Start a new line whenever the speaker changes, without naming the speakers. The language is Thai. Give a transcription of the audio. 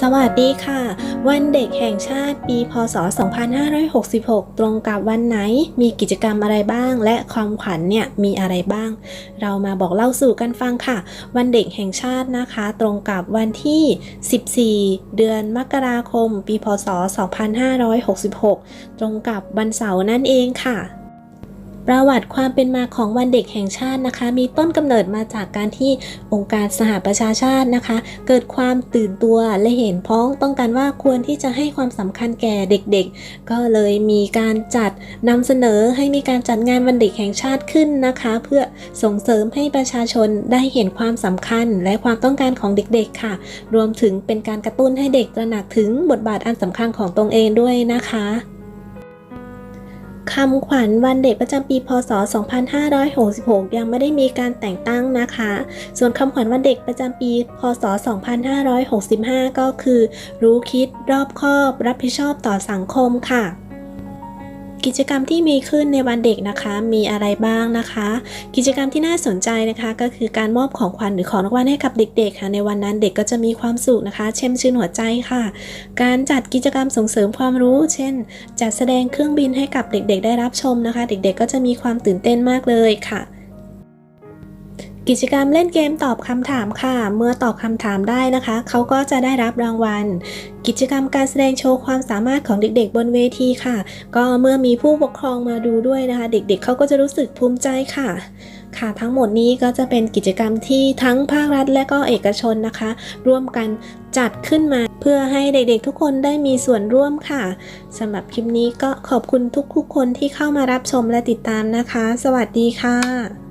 สวัสดีค่ะ วันเด็กแห่งชาติปี พศ 2566 ตรงกับวันไหน มีกิจกรรมอะไรบ้าง และความขวัญเนี่ยมีอะไรบ้าง เรามาบอกเล่าสู่กันฟังค่ะ วันเด็กแห่งชาตินะคะ ตรงกับวันที่ 14 เดือนมกราคม ปี พศ 2566 ตรงกับวันเสาร์นั่นเองค่ะ ประวัติความเป็นมาของวันเด็กแห่งชาตินะคะ มีต้นกำเนิดมาจากการที่องค์การสหประชาชาตินะคะ เกิดความตื่นตัวและเห็นพ้องต้องการว่าควรที่จะให้ความสำคัญแก่เด็กๆ ก็เลยมีการจัดนำเสนอให้มีการจัดงานวันเด็กแห่งชาติขึ้นนะคะ เพื่อส่งเสริมให้ประชาชนได้เห็นความสำคัญและความต้องการของเด็กๆค่ะ รวมถึงเป็นการกระตุ้นให้เด็กตระหนักถึงบทบาทอันสำคัญของตนเองด้วยนะคะ คำขวัญวันเด็กประจำปี พศ 2566 ยังไม่ได้มีการแต่งตั้งนะคะ ส่วนคำขวัญวันเด็กประจำปี พศ 2565 ก็คือ รู้คิดรอบคอบ รับผิดชอบต่อสังคมค่ะ กิจกรรมที่มีขึ้นในวันเด็กนะคะ มีอะไรบ้างนะคะ กิจกรรมที่น่าสนใจนะคะ ก็คือการมอบของขวัญหรือของรางวัลให้กับเด็กๆค่ะ ในวันนั้นเด็กก็จะมีความสุขนะคะ เช่มชื่นหัวใจค่ะ การจัดกิจกรรมส่งเสริมความรู้ เช่น จัดแสดงเครื่องบินให้กับเด็กๆ ได้รับชมนะคะ เด็กๆ ก็จะมีความตื่นเต้นมากเลยค่ะ กิจกรรมเล่นเกมตอบคำถามค่ะ เมื่อตอบคำถามได้นะคะ เขาก็จะได้รับรางวัล กิจกรรมการแสดงโชว์ความสามารถของเด็กๆ บนเวทีค่ะ ก็เมื่อมีผู้ปกครองมาดูด้วยนะคะ เด็กๆเขาก็จะรู้สึกภูมิใจค่ะ ค่ะทั้งหมดนี้ก็จะเป็นกิจกรรมที่ทั้งภาครัฐและก็เอกชนนะคะ ร่วมกันจัดขึ้นมาเพื่อให้เด็กๆทุกคนได้มีส่วนร่วมค่ะสำหรับคลิปนี้ก็ขอบคุณทุกๆคนที่เข้ามารับชมและติดตามนะคะ สวัสดีค่ะ